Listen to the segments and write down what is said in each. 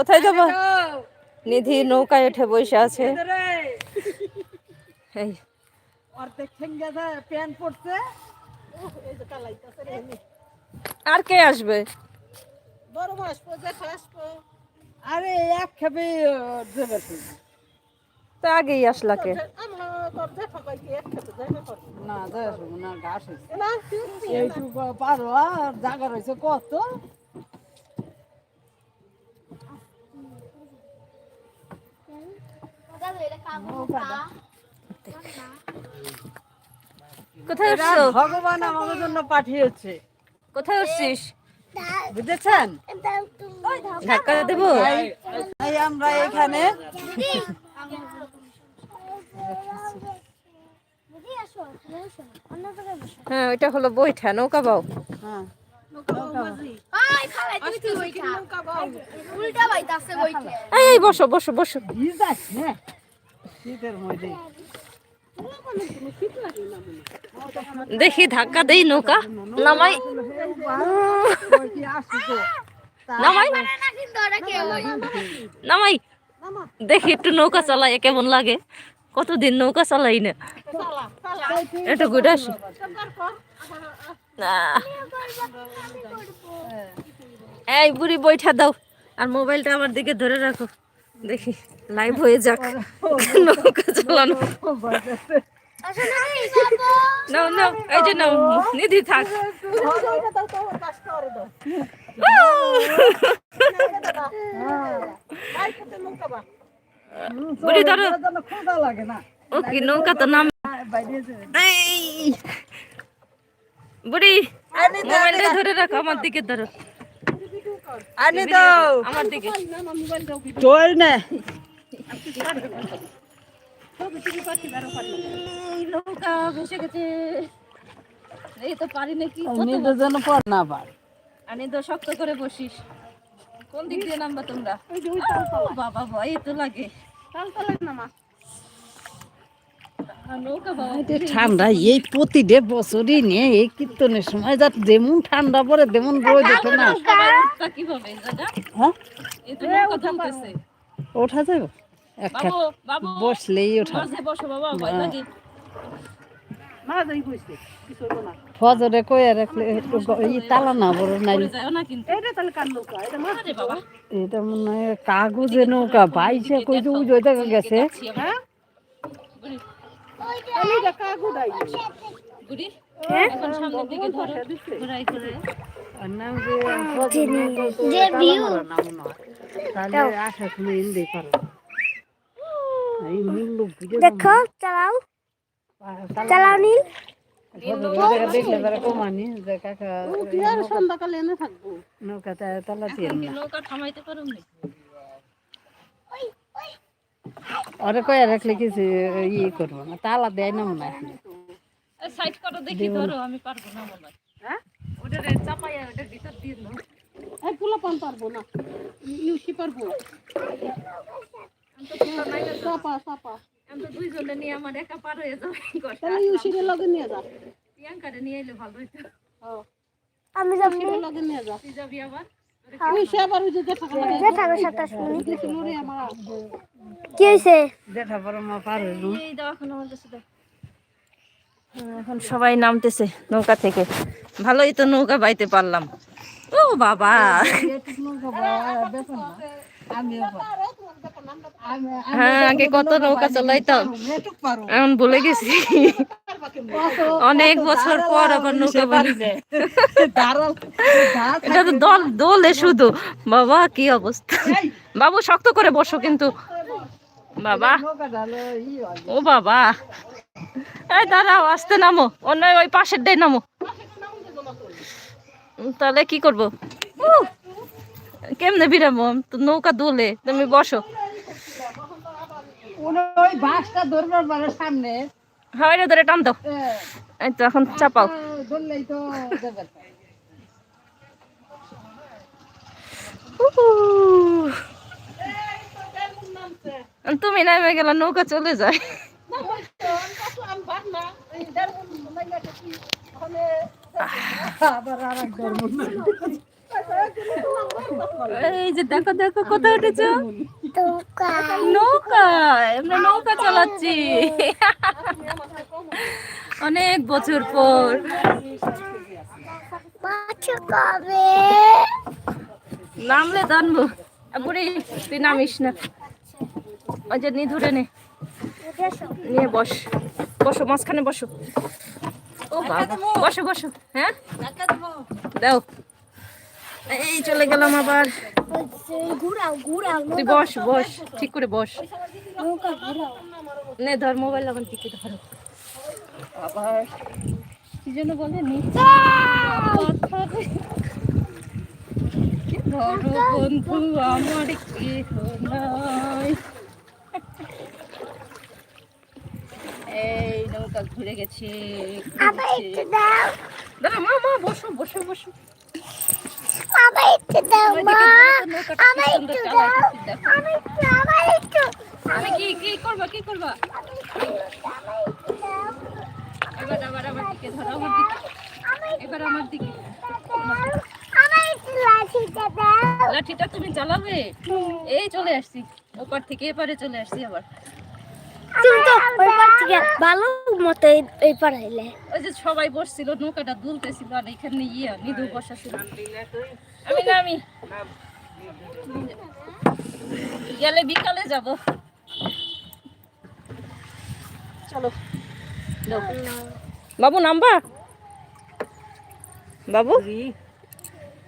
কোথায় যাব? নিধি নৌকায় উঠে বসে আছে। আর কে আসবে? আরে এক খেপে তো আগেই আসলাকে আমরা তোর দেখা কি না না ঘাস হয়েছে। এইটুকু পারো আর জায়গা রয়েছে কত? কোথায় উঠছো ভগবান আমাদের জন্য পাঠিয়েছে। কোথায় উঠছিস বুঝেছেন? ধাক্কা দেবো? তাই আমরা এখানে হ্যাঁ ওইটা হলো বইঠা নৌকা বাও। হ্যাঁ। এই বসো বসো বসো। দেখি ধাক্কা দেই নৌকা। নামাই। নামাই। নামাই। দেখি একটু নৌকা চালাই, কেমন লাগে? কতদিন নৌকা চালাই না একটু ঘুরে আসি এই বুড়ি বইটা দাও, আর মোবাইলটা আমার দিকে ধরে রাখো। দেখি লাইভ হয়ে যাক। নৌকা চালানো। নাও নাও, এই যে নাও, নিধি থাক। বুড়ি, ধরো। খোঁজা লাগে না ও কি, নৌকা তো নাম বুড়ি, মোবাইলটা ধরে রাখো, আমার দিকে ধরো। আনি দাও। আমার দিকে। তোর না। এই নৌকা ভেসে গেছে। এই তো পারি না পার। আনি তো শক্ত করে বসিস। কোন দিক দিয়ে নামবা তোমরা? বাবা ভয় তো লাগে। আর নৌকা বাবা ঠান্ডা, এই প্রতিটা বছরই নিয়ে এই কীর্তনের সময় যা যেমন ঠান্ডা পড়ে, তেমন রোদ ওঠে না। হ্যাঁ? ওঠা যাবে? একটা বসলেই ওঠা। ফজরে কয়ে রাখলে তালা না বড় নাই। হয় কাগজে নৌকা, বাইশে কই যে ওই যে ওই জায়গা গেছে দেখো চালাও। চালাও নীল। সন্ধ্যাকালে এনে থাকব। নৌকাতে তালা দিয়ে নৌকা থামাইতে পারো নি ওরে কয়ে রাখলে কিছু ইয়ে করব না তালা দেয় না মনে হয়। সাইড করো দেখি ধরো আমি পারব না মনে হয়। হ্যাঁ? ওটা রে চাপাইয়া ওটা ভিতর দিয়ে দাও। এই পোলা পান পারব না ইউসি পারব। চাপা চাপা। আমি তো দুইজনে নিয়ে আমার একা পার হয়ে যাবে তাহলে ইউসিরে লগে নিয়ে যা। প্রিয়াঙ্কারে নিয়ে এলে ভালো হইতো। আমি যাব। লগে নিয়ে যা। তুই যাবি আবার? ইউসি আবার ওই যে দেখা লাগে দেখাবে সাতাশ মিনিট দিছিল রে আমার কি হয়েছে? দেখা পর মা পার হইল এই দাও এখন আমার কাছে দাও। হ্যাঁ, এখন সবাই নামতেছে নৌকা থেকে। ভালোই তো নৌকা বাইতে পারলাম। ও বাবা। হ্যাঁ আগে কত নৌকা চালাইতাম। পারো। ভুলে গেছি। অনেক বছর পর আবার নৌকা এটা তো দল দোলে শুধু। বাবা কি অবস্থা? বাবু শক্ত করে বসো কিন্তু। বাবা। ও বাবা। এই দাঁড়াও আসতে নামো। অন্য ওই পাশের ডে নামো। তাহলে কি করব? কেমনে বিরামো? তো নৌকা দোলে তুমি বসো। ওই বাসটা ধরবার পারে সামনে। হয় ধরে টান দাও। এই তো এখন চাপাও। ধরলেই তো তুমি নামে গেলে নৌকা চলে যায়। আবার আর এক ধর্ম এই যে দেখো দেখো, কোথায় উঠেছো? নৌকা নৌকা আমরা নৌকা চালাচ্ছি। অনেক বছর পর। নামলে জানব বুড়ি তুই নামিস না। ওই যে নি, ধরে নে। নিয়ে বস। বসো, মাঝখানে বসো। ও বাবা, বসো বসো হ্যাঁ? দাও। এই চলে গেলাম আবার। তুই বস বস ঠিক করে বস। নে ধর মোবাইল আমার দিকে ধরো। আবার। কি জন্য বলে নি? ধরো বন্ধু আমার নাই। এই নৌকা ঘুরে গেছে দাঁড়া মা মা বসো বসো বসো। আবার একটু দাও মা। সুন্দর একটু দাও। আবার একটু আবার একটু। আমি কি কি করবা কি করবা? এবার আবার আমার দিকে ধরো আমার দিকে। এবার আমার দিকে। আবার একটু লাঠিটা দাও। লাঠিটা তুমি চালাবে এই চলে আসছি ওপার থেকে এপারে চলে আসছি আবার। থেকে ভালো মতো এই- পার হইলে ওই যে সবাই বসছিল নৌকাটা দুলতেছিল আর এখানে ইয়ে নিদু বসা ছিল। আমি নামি গেলে বিকালে যাব। চলো বাবু নামবা। বাবু?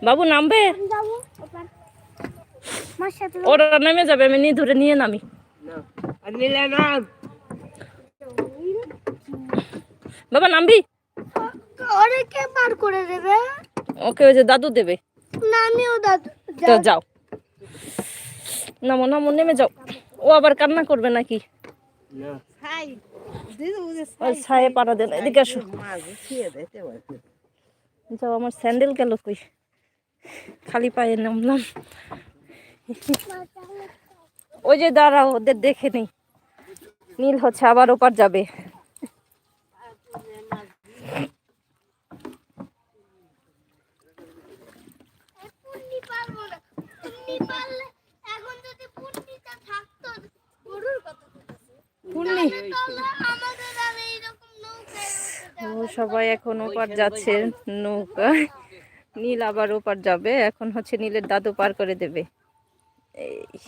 বাবু নামবে? ওরা নেমে যাবে আমি নিয়ে ধরে নিয়ে নামি। বাবা নামবি? ওদেরকে পার করে দেবে। ওকে ওই যে দাদু দেবে। না আমিও দাদু তো যাও। নামো নামো নেমে যাও। ও আবার কান্না করবে নাকি? ওই ছায়ে পাড়া দেন এদিকে আসো। যাও আমার স্যান্ডেল গেল কই? খালি পায়ে নামলাম। ওই যে দাঁড়াও ওদের দেখে নেই। নীল হচ্ছে আবার ওপার যাবে পুন্নি পারব না পুন্নি পারলে এখন যদি পুন্নিটা থাকতো গরুর কথা ও সবাই এখন ওপার যাচ্ছে নৌকায় নীল আবার ওপার যাবে এখন হচ্ছে নীলের দাদু পার করে দেবে। এই।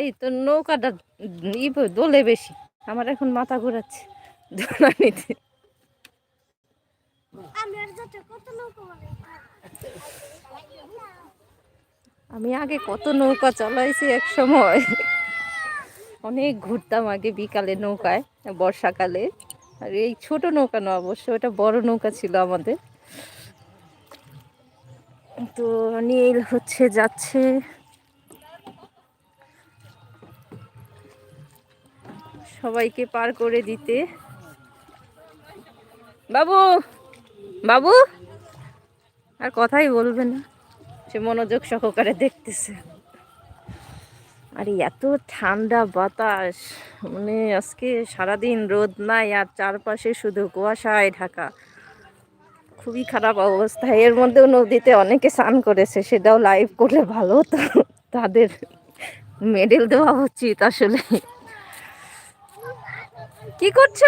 এই তো নৌকাটা ই দোলে বেশি। আমার এখন মাথা ঘোরাচ্ছে দোলা নিতে। আমি আগে কত নৌকা চালাইছি এক সময়। অনেক ঘুরতাম আগে বিকালে নৌকায়, বর্ষাকালে। আর এই ছোট নৌকা না অবশ্য ওটা বড় নৌকা ছিল আমাদের। তো নীল হচ্ছে যাচ্ছে। সবাইকে পার করে দিতে। বাবু বাবু? আর কথাই বলবে না। সে মনোযোগ সহকারে দেখতেছে। আর এত ঠান্ডা বাতাস মানে আজকে সারাদিন রোদ নাই আর চারপাশে শুধু কুয়াশায় ঢাকা। খুবই খারাপ অবস্থা। এর মধ্যেও নদীতে অনেকে স্নান করেছে, সেটাও লাইভ করলে ভালো হতো। তাদের মেডেল দেওয়া উচিত আসলে। কি করছ?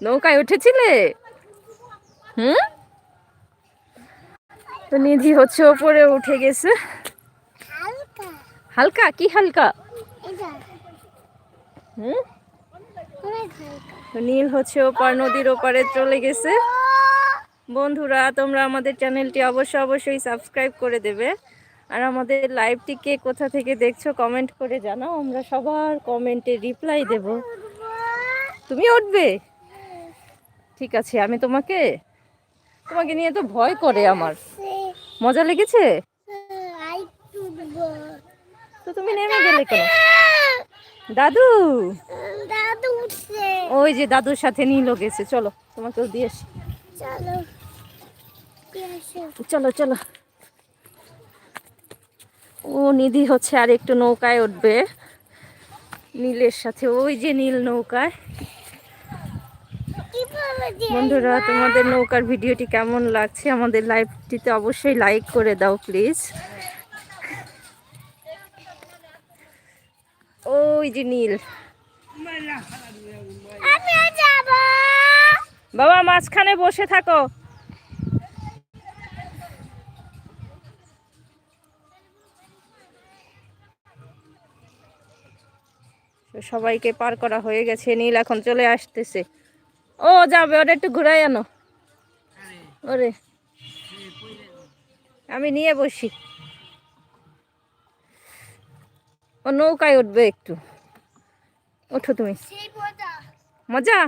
নৌকায় উঠেছিলে? হুম? তো নিধি হচ্ছে ওপরে, উঠে গেছে। হালকা? কি হালকা? নীল হচ্ছে ওপার, নদীর ওপারে চলে গেছে। বন্ধুরা, তোমরা আমাদের চ্যানেলটি অবশ্যই অবশ্যই সাবস্ক্রাইব করে দেবে। আর আমাদের লাইভটিকে কোথা থেকে দেখছ, কমেন্ট করে জানাও। আমরা সবার কমেন্টে রিপ্লাই দেব। তুমি উঠবে? ঠিক আছে, আমি তোমাকে? তোমাকে নিয়ে তো ভয় করে আমার। মজা লেগেছে? তো তুমি নেমে গেলে কেন? দাদু! দাদু উঠছে ওই যে দাদুর সাথে নীলও গেছে, চলো তোমাকেও দিয়ে আসি। চলো চলো। চলো ও, নিধি হচ্ছে আর একটু নৌকায় উঠবে। নীলের সাথে, ওই যে নীল নৌকায়। বন্ধুরা তোমাদের নৌকার ভিডিওটি কেমন লাগছে আমাদের লাইভটিতে অবশ্যই লাইক করে দাও প্লিজ। ওই যে নীল। বাবা মাঝখানে বসে থাকো। সবাইকে পার করা হয়ে গেছে নীল এখন চলে আসতেছে। ও যাবে ওটা একটু ঘুরাই আনো। ওরে। আমি নিয়ে বসি। ও নৌকায় উঠবে একটু। ওঠো তুমি। মজা। মজা?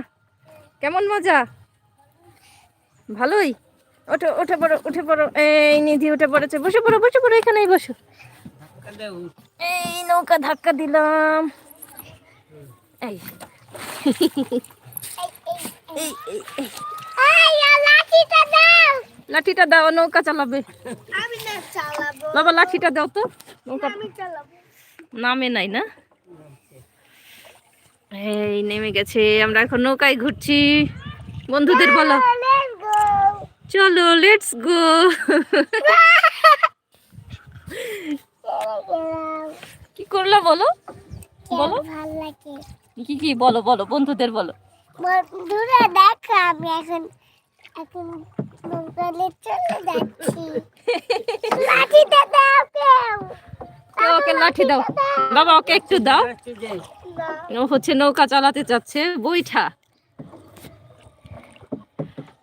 কেমন মজা? ভালোই। ওঠো উঠে পড়ো উঠে পড়ো। এই নিধি উঠে পড়েছে। বসে পড়ো বসে পড়ো এখানেই বসো। এই নৌকা ধাক্কা দিলাম। এই। এই লাঠিটা দাও। নৌকা চালাবে। আমি না চালাবো। বাবা লাঠিটা দাও তো। নৌকা নামে নাই না? এই নেমে গেছে। আমরা এখন নৌকায় ঘুরছি। বন্ধুদের বলো। চলো লেটস গো কি করলা বলো? বলো। ভালো লাগে। কি কি বলো বলো। বন্ধুদের বলো। বন্ধুরা দেখো আমি এখন এখন নৌকালে চলে যাচ্ছি। লাঠিটা দাও কেউ। ওকে লাঠি দাও। বাবা ওকে একটু দাও। ও হচ্ছে নৌকা চালাতে চাচ্ছে। বইঠা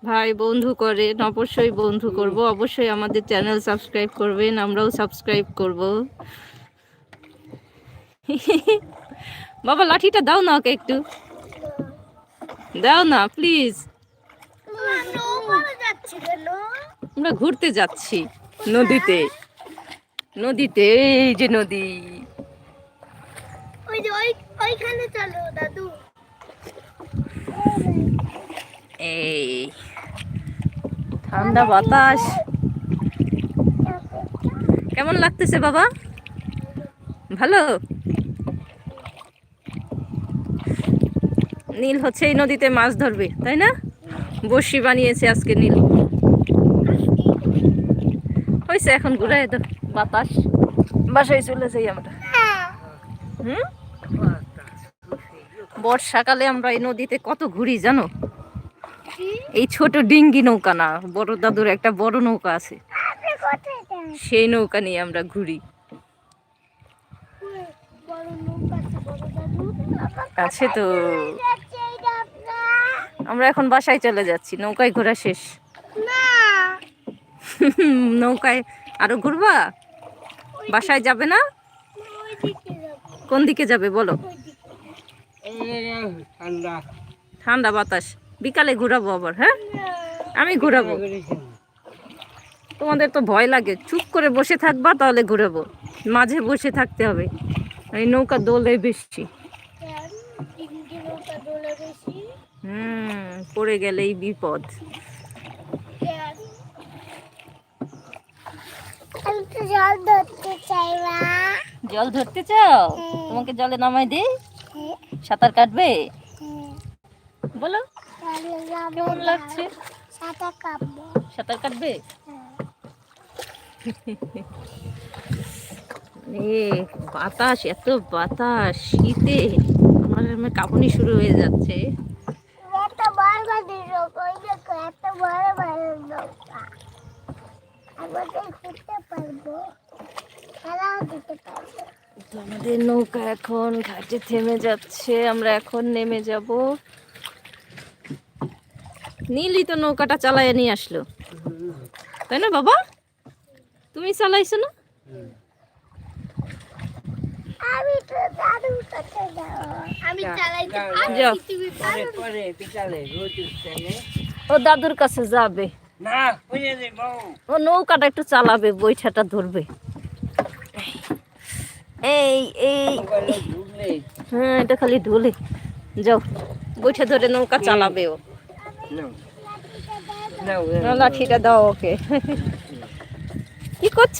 ভাই বন্ধু করেন অবশ্যই বন্ধু করব। অবশ্যই আমাদের চ্যানেল সাবস্ক্রাইব করবেন। আমরাও সাবস্ক্রাইব করব। বাবা লাঠিটা দাও না ওকে একটু। দাও না প্লিজ আমরা ঘুরতে যাচ্ছি নদীতে। নদীতে এই যে নদী। ওই যে ওইখানে চলো দাদু। এই ঠান্ডা বাতাস। কেমন লাগতেছে বাবা? ভালো? নীল হচ্ছে এই নদীতে মাছ ধরবে তাই না? বড়শি বানিয়েছে আজকে নীল। হয়েছে এখন ঘুরাই দাও বাতাস। বাসায় চলে যাই আমরা। হুম? বর্ষাকালে আমরা এই নদীতে কত ঘুরি জানো? এই ছোট ডিঙ্গি নৌকা না বড় দাদুর একটা বড় নৌকা আছে। সেই নৌকা নিয়ে আমরা ঘুরি। আছে তো। আমরা এখন বাসায় চলে যাচ্ছি। নৌকায় ঘোরা শেষ। নৌকায় আরও ঘুরবা? বাসায় যাবে না? কোন দিকে যাবে বলো? ঠান্ডা। ঠান্ডা বাতাস। বিকালে ঘুরাবো আবার হ্যাঁ? আমি ঘুরাবো। তোমাদের তো ভয় লাগে। চুপ করে বসে থাকবা তাহলে ঘুরাবো। মাঝে বসে থাকতে হবে। এই নৌকা দোলে বেশি কেন ডিঙ্গি নৌকা দোলে বেশি হুম পড়ে গেলেই বিপদ। জল ধরতে চাই মা। জল ধরতে চাও? তোমাকে জলে নামাই দে সাঁতার কাটবে? বলো। কেমন লাগছে? সাঁতার কাটবো। সাঁতার কাটবে? এ বাতাস এত বাতাস। শীতে আমার আমার কাঁপুনি শুরু হয়ে যাচ্ছে এত বড় বড় নৌকা ওই দেখো এত বড় বড় নৌকা। আমাদের ঘুরতে পারব খেলাও দিতে পারব। আমাদের নৌকা এখন ঘাটে থেমে যাচ্ছে আমরা এখন নেমে যাব। নীলই তো নৌকাটা চালায় নিয়ে আসলো। তাই না বাবা? তুমি চালাইছো না? আমি তো দাদুর কাছে যাব। আমি চালাইতে যাও। পারি বিকালে ও দাদুর কাছে যাবে। ও নৌকাটা একটু চালাবে বৈঠাটা ধরবে। এই এই। হ্যাঁ এটা খালি ঢোলে। যাও বৈঠা ধরে নৌকা চালাবে ও। লাঠিটা দাও ওকে। কি করছ?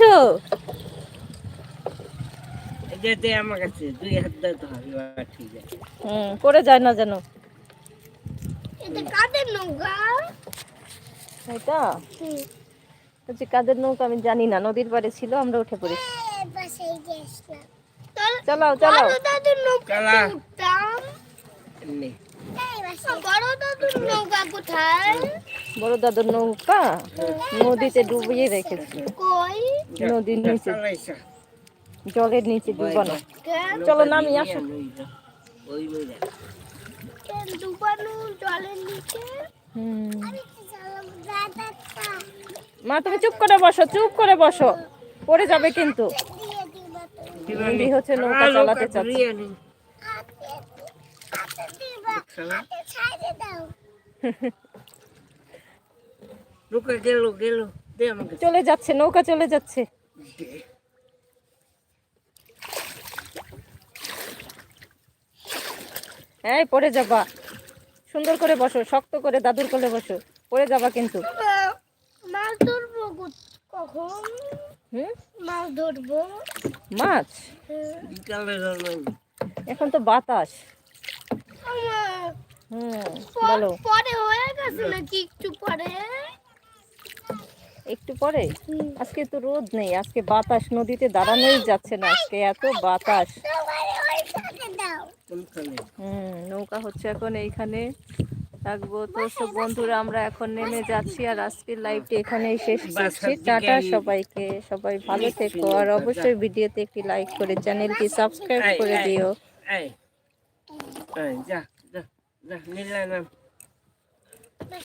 দে দে আমার কাছে। দুই হাত দাও তো হবে এবার ঠিক আছে। হুম পড়ে যায় না যেন। এটা কাদের নৌকা এটা হচ্ছে কাদের নৌকা আমি জানি না নদীর পাড়ে ছিল আমরা উঠে পড়েছি দাদুর নৌকা চালা। বড় দাদুর নৌকা কোথায় বড় দাদুর নৌকা নদীতে ডুবিয়ে রেখেছি নদীর নিচে জলের নিচে ডুবানো চলো নামি আসো ডুবানো জলের নিচে। মা তুমি চুপ করে বসো চুপ করে বসো। পড়ে যাবে কিন্তু। দিয়ে দিবা তুমি নদী হচ্ছে নৌকা চালাতে চাচ্ছে। চলে যাচ্ছে নৌকা চলে যাচ্ছে। এই পড়ে যাবা। সুন্দর করে বসো শক্ত করে দাদুর কোলে বসো। পড়ে যাবা কিন্তু। মাছ ধরবো কখন? মাছ ধরবো। মাছ? হ্যাঁ। এখন তো বাতাস। হুম বলো। পরে হয়ে গেছে নাকি একটু পরে? একটু পরে? আজকে তো রোদ নেই আজকে বাতাস নদীতে দাঁড়ানোই যাচ্ছে না। আজকে এত বাতাস। হুম নৌকা হচ্ছে এখন এইখানে থাকব। তো সব বন্ধুরা আমরা এখন নেমে যাচ্ছি আর আজকের লাইভটি এখানেই শেষ করছি। টাটা সবাইকে সবাই ভালো থেকো। আর অবশ্যই ভিডিওতে একটি লাইক করে চ্যানেলটি সাবস্ক্রাইব করে দিও। যা যা যা